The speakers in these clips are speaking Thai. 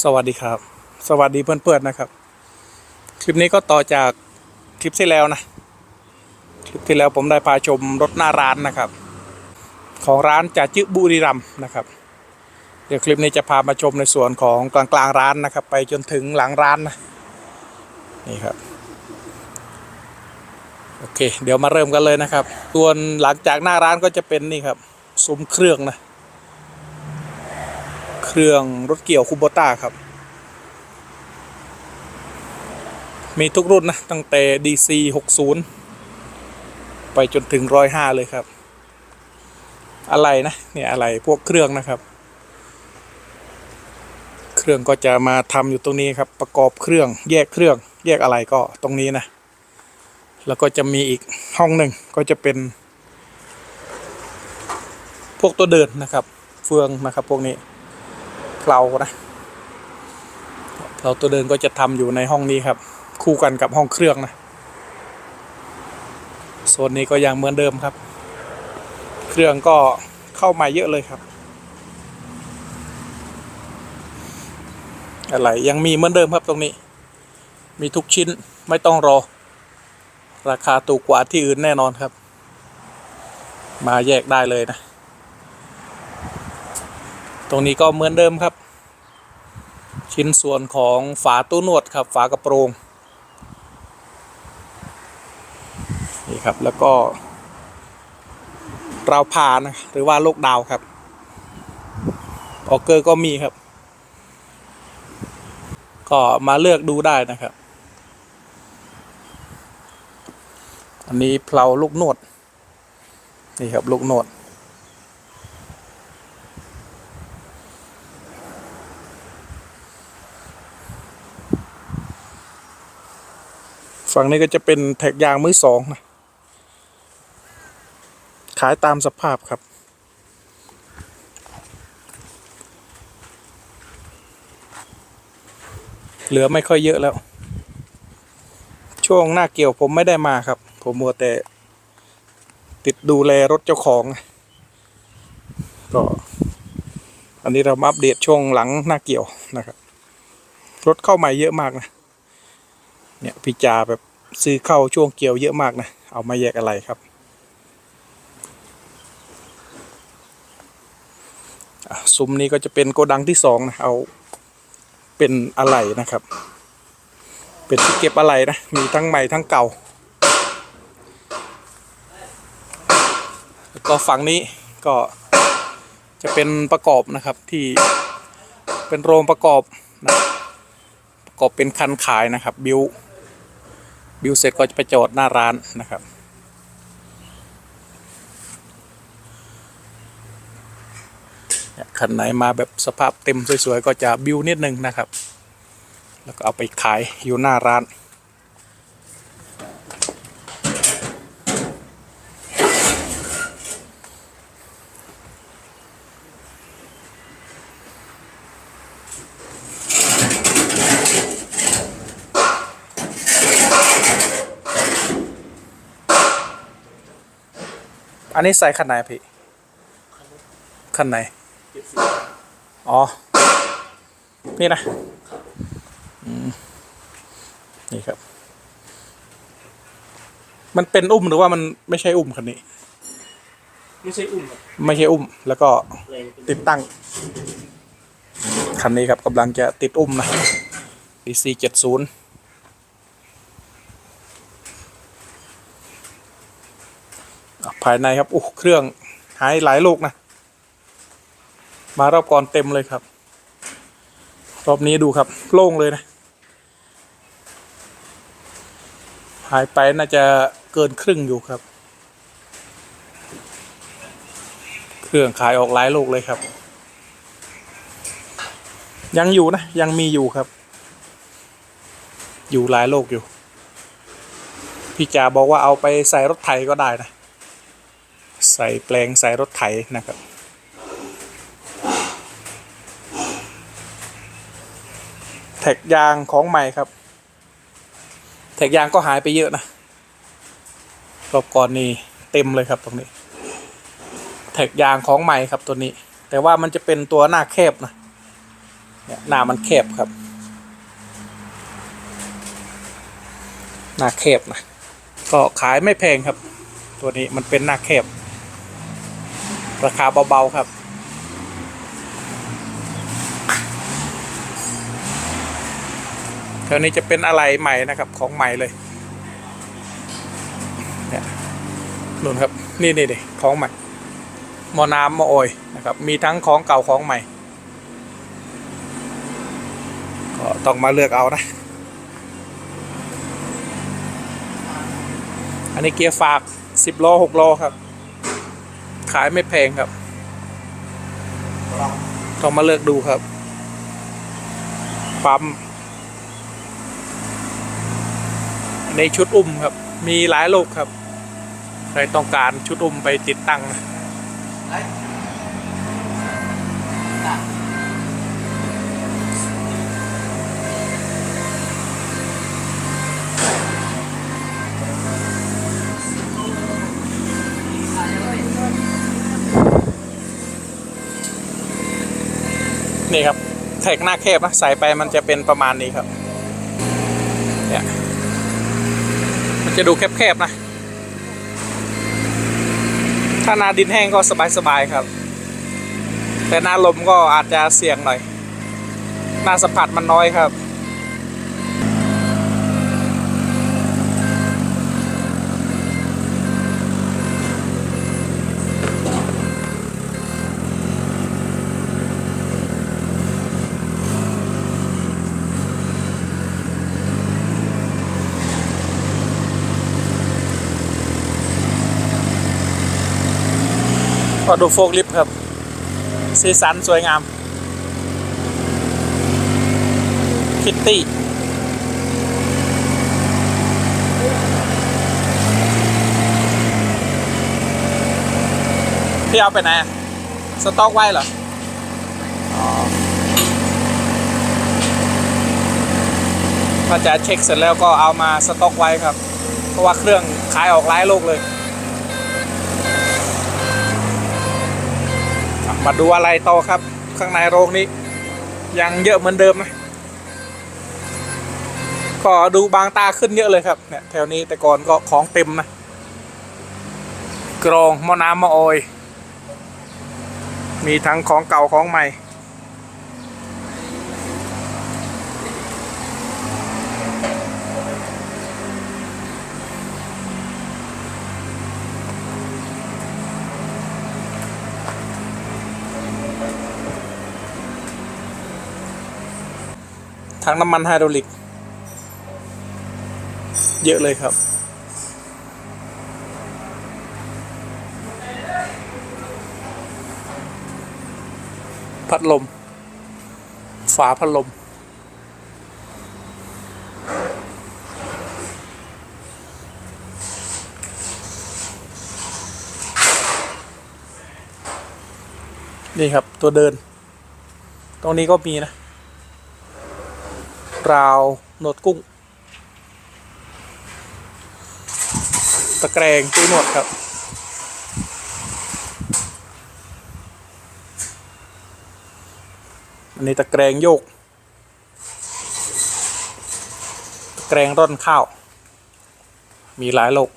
สวัสดีครับ สวัสดีเพื่อนๆนะครับ คลิปนี้ก็ต่อจากคลิปที่แล้วนะ คลิปที่แล้วผมได้พาชมรถหน้าร้านนะครับ ของร้านจ่าจื้อบุรีรัมนะครับ เดี๋ยวคลิปนี้จะพามาชมในส่วนของกลางกลางๆร้านนะครับ ไปจนถึงหลังร้านนะนี่ครับโอเค เดี๋ยวมาเริ่มกันเลยนะครับส่วนหลังจากหน้าร้านก็จะเป็นนี่ครับซุ้มเครื่องนะ เครื่องรถเกี่ยวคูโบต้าครับ มีทุกรุ่นนะ ตั้งแต่ DC 60 ไปจนถึง 105 เลยครับ อะไรนะ เนี่ยอะไรพวกเครื่องนะครับ เครื่องก็จะมาทำอยู่ตรงนี้ครับ ประกอบเครื่องแยกเครื่อง แยกอะไรก็ตรงนี้นะ แล้วก็จะมีอีกห้องหนึ่งก็จะเป็น พวกตัวเดินนะครับ เฟืองนะครับพวกนี้ เพลานะเพลาตัวเดินก็จะทำอยู่ในห้องนี้ครับ คู่กันกับห้องเครื่องนะโซนนี้ก็ยังเหมือนเดิมครับ เครื่องก็เข้ามาเยอะเลยครับ อะไรยังมีเหมือนเดิมครับตรงนี้ มีทุกชิ้นไม่ต้องรอ ราคาถูกกว่าที่อื่นแน่นอนครับ มาแยกได้เลยนะ ตรงนี้ก็เหมือนเดิมครับ ชิ้นส่วนของฝาตู้นวดครับ ฝากระโปรงนี่ครับแล้วก็ราวผ่านะหรือว่าลูกดาวครับออกเกอร์ก็มีครับ ก็มาเลือกดูได้นะครับ อันนี้เพลาลูกนวดนี่ครับลูกนวด ฝั่งนี้ก็จะเป็นแท็กยางมือสองนะขายตามสภาพครับ เหลือไม่ค่อยเยอะแล้ว ช่วงหน้าเกี่ยวผมไม่ได้มาครับ ผมมัวแต่ติดดูแลรถเจ้าของก็อันนี้เรามาอัปเดตช่วงหลังหน้าเกี่ยวนะครับ รถเข้าใหม่เยอะมากนะ เนี่ยพี่จาแบบ ซื้อเข้าช่วงเกี่ยวเยอะมากนะ เอามาแยกอะไรครับซุ้มนี้ก็จะเป็นโกดังที่สองนะเอาเป็นอะไรนะครับ เป็นที่เก็บอะไรนะ มีทั้งใหม่ทั้งเก่า แล้วก็ฝั่งนี้ก็จะเป็นประกอบนะครับที่เป็นโรงประกอบนะประกอบเป็นคันขายนะครับ บิว บิวเสร็จก็จะไปจอดหน้าร้านนะครับ คันไหนมาแบบสภาพเต็มสวยๆ ก็จะบิวนิดนึงนะครับ แล้วก็เอาไปขายอยู่หน้าร้าน อันนี้ใส่คันไหนพี่คันไหนอ๋อ นี่นะอืมนี่ครับ มันเป็นอุ้มหรือว่ามันไม่ใช่อุ้มคันนี้ ไม่ใช่อุ้มครับไม่ใช่อุ้ม แล้วก็แรงเป็นติดตั้ง คันนี้ครับกำลังจะติดอุ้มนะ DC 70อะ ภายในครับโอ้เครื่องหายหลายลูกนะ มารอบก่อนเต็มเลยครับ รอบนี้ดูครับ โล่งเลยนะ หายไปน่าจะเกินครึ่งอยู่ครับ เครื่องขายออกหลายลูกเลยครับ ยังอยู่นะ ยังมีอยู่ครับ อยู่หลายโลกอยู่ พี่จาบอกว่าเอาไปใส่รถไถก็ได้นะ ใส่แปลงใส่รถไถนะครับ แท็กยางของใหม่ครับ แท็กยางก็หายไปเยอะนะรอบก่อนนี้เต็มเลยครับตรงนี้ แท็กยางของใหม่ครับตัวนี้ แต่ว่ามันจะเป็นตัวหน้าแคบนะเนี่ยหน้ามันแคบครับ หน้าแคบนะก็ขายไม่แพงครับ ตัวนี้มันเป็นหน้าแคบ ราคาเบาๆครับแถวนี้จะเป็นอะไรใหม่นะครับของใหม่เลยเนี่ยนู่นครับ นี่นี่นี่ของใหม่มอน้ำมอโอยนะครับ มีทั้งของเก่าของใหม่ ก็ต้องมาเลือกเอานะ อันนี้เกียร์ฝากสิบล้อหกล้อครับ ขายไม่แพงครับ ต้องมาเลือกดูครับ ปั๊มในชุดอุ้มครับ มีหลายโลกครับ ใครต้องการชุดอุ้มไปติดตั้ง นี่ครับแท็กหน้าแคบนะใส่ไปมันจะเป็นประมาณนี้ครับเนี่ยมันจะดูแคบๆนะ ถ้านาดินแห้งก็สบายๆครับ แต่นาลมก็อาจจะเสี่ยงหน่อยนาสัมผัสมันน้อยครับ ก็ดูโฟกลิฟครับ สีสันสวยงาม คิตตี้พี่เอาไปไหน สต็อกไว้เหรออ๋อจะเช็คเสร็จแล้วก็เอามาสต็อกไว้ครับ เพราะว่าเครื่องขายออกหลายโลกเลย มาดูอะไรต่อครับ ข้างในโรงนี้ ยังเยอะเหมือนเดิมนะ ก็ดูบางตาขึ้นเยอะเลยครับเนี่ยแถวนี้แต่ก่อนก็ของเต็มนะ กรองหม้อน้ำหม้ออยมีทั้งของเก่าของใหม่ ทั้งน้ำมันไฮดรอลิก เยอะเลยครับพัดลม ฝาพัดลม นี่ครับตัวเดิน ตรงนี้ก็มีนะ ราวหนวดกุ้ง ตะแกรงตู้หนวดครับ อันนี้ตะแกรงโยก ตะแกรงร่อนข้าว มีหลายโลก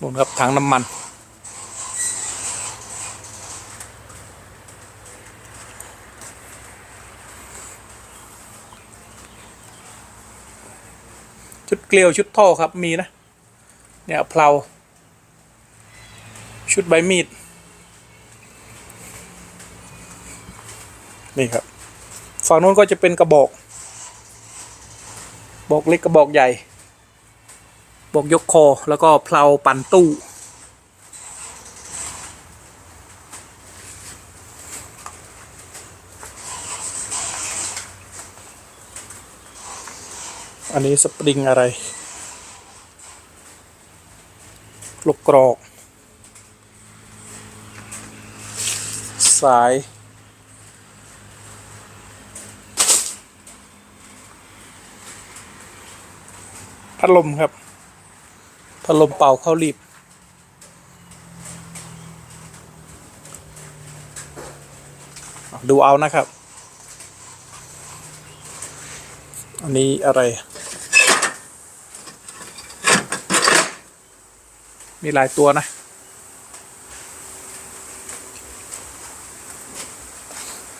นู่นครับถังน้ำมัน เกลียวชุดท่อครับมีนะ เนี่ยเพลาชุดใบมีด นี่ครับ ฝั่งนู้นก็จะเป็นกระบอก บอกเล็กกระบอกใหญ่ บอกยกคอแล้วก็เพลาปั่นตู้ อันนี้สปริงอะไร ลูกกรอก สาย พัดลมครับ พัดลมเป่าเข้ารีบดูเอานะครับ อันนี้อะไร มีหลายตัวนะ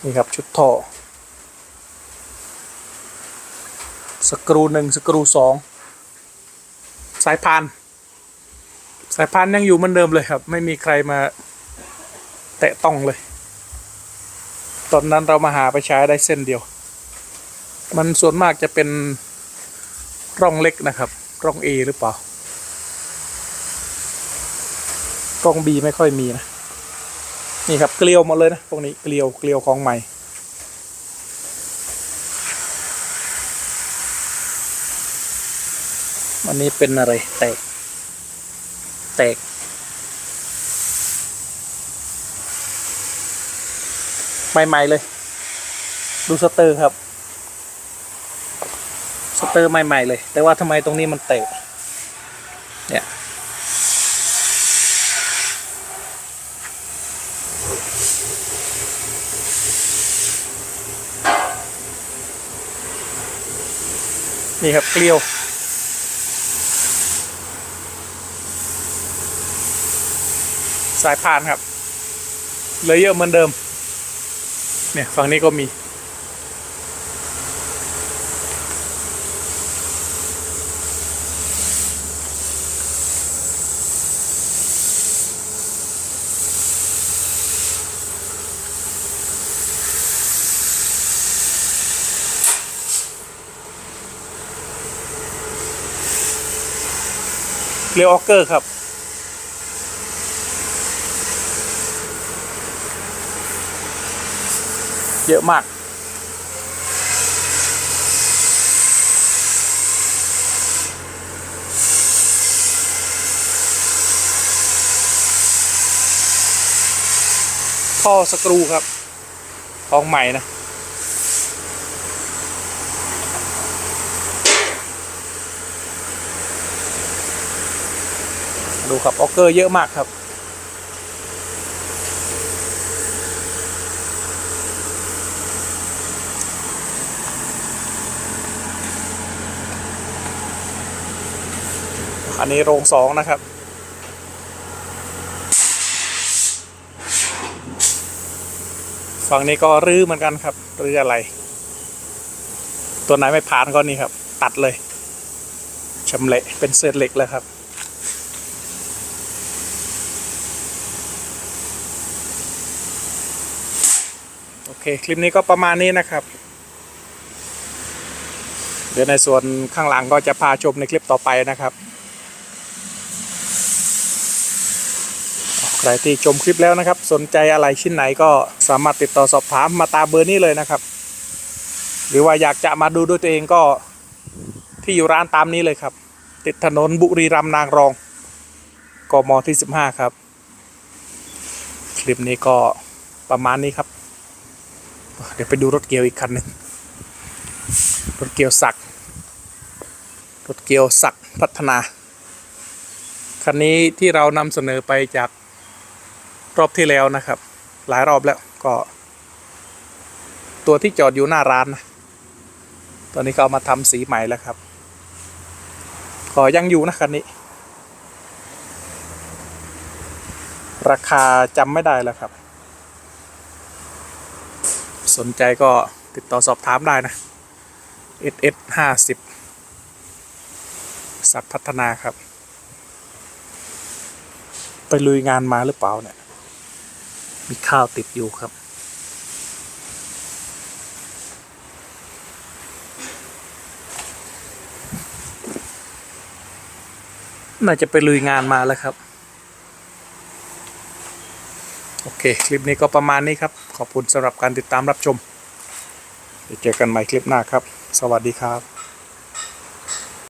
นี่ครับชุดท่อ สกรูหนึ่งสกรูสอง สายพาน สายพานยังอยู่เหมือนเดิมเลยครับ ไม่มีใครมาแตะต้องเลย ตอนนั้นเรามาหาไปใช้ได้เส้นเดียว มันส่วนมากจะเป็นร่องเล็กนะครับ ร่อง A หรือเปล่า ร่อง B ไม่ค่อยมีนะ นี่ครับเกลียวหมดเลยนะพวกนี้เกลียวเกลียวของใหม่ วันนี้เป็นอะไรแตก แตกใหม่ ๆ เลย ดูสเตอร์ครับ สเตอร์ใหม่ ๆ เลย แต่ว่าทำไมตรงนี้มันแตกเนี่ยนี่ครับเกลียว สายพานครับ เลยเยอะเหมือนเดิม เนี่ยฝั่งนี้ก็มี เรียวออกเกอร์ครับ เยอะมากท่อสกรูครับ ของใหม่นะ ดูครับออกเกอร์เยอะมากครับ อันนี้โรงสองนะครับฝั่งนี้ก็รื้อเหมือนกันครับรื้ออะไร ตัวไหนไม่ผ่านก็นี่ครับ ตัดเลยชำเละเป็นเศษเหล็กแล้วครับ เค คลิปนี้ก็ประมาณนี้นะครับ เดี๋ยวในส่วนข้างหลังก็จะพาชมในคลิปต่อไปนะครับ ใครที่ชมคลิปแล้วนะครับ สนใจอะไรชิ้นไหนก็สามารถติดต่อสอบถามมาตามเบอร์นี้เลยนะครับ หรือว่าอยากจะมาดูด้วยตัวเองก็ที่อยู่ร้านตามนี้เลยครับ ติดถนนบุรีรัมย์นางรองกมที่ 15 ครับ คลิปนี้ก็ประมาณนี้ครับ เดี๋ยวไปดูรถเกียวอีกคันหนึ่งรถเกียวสัก รถเกียวสักพัฒนา คันนี้ที่เรานำเสนอไปจากรอบที่แล้วนะครับ หลายรอบแล้วก็ ตัวที่จอดอยู่หน้าร้านนะตอนนี้ก็เอามาทำสีใหม่แล้วครับก็ยังอยู่นะคันนี้ ราคาจำไม่ได้แล้วครับ สนใจก็ติดต่อสอบถามได้นะ SS ห้าสิบสักพัฒนาครับ ไปลุยงานมาหรือเปล่าเนี่ย มีข้าวติดอยู่ครับ น่าจะไปลุยงานมาแล้วครับ โอเค คลิปนี้ก็ประมาณนี้ครับ ขอบคุณสำหรับการติดตามรับชมเดี๋ยวเจอกันใหม่คลิปหน้าครับ สวัสดีครับ